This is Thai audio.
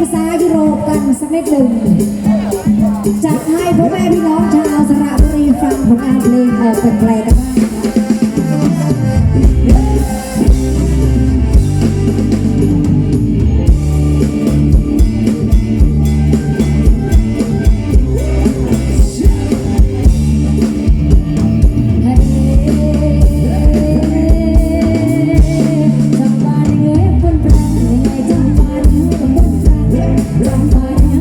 ภาษายุโรปกันสักนิดหนึ่งจัดให้พ่อแม่พี่น้องชาวสระบุรีฟังผลงานเพลงออกเป็นแปลกัน ร้องไป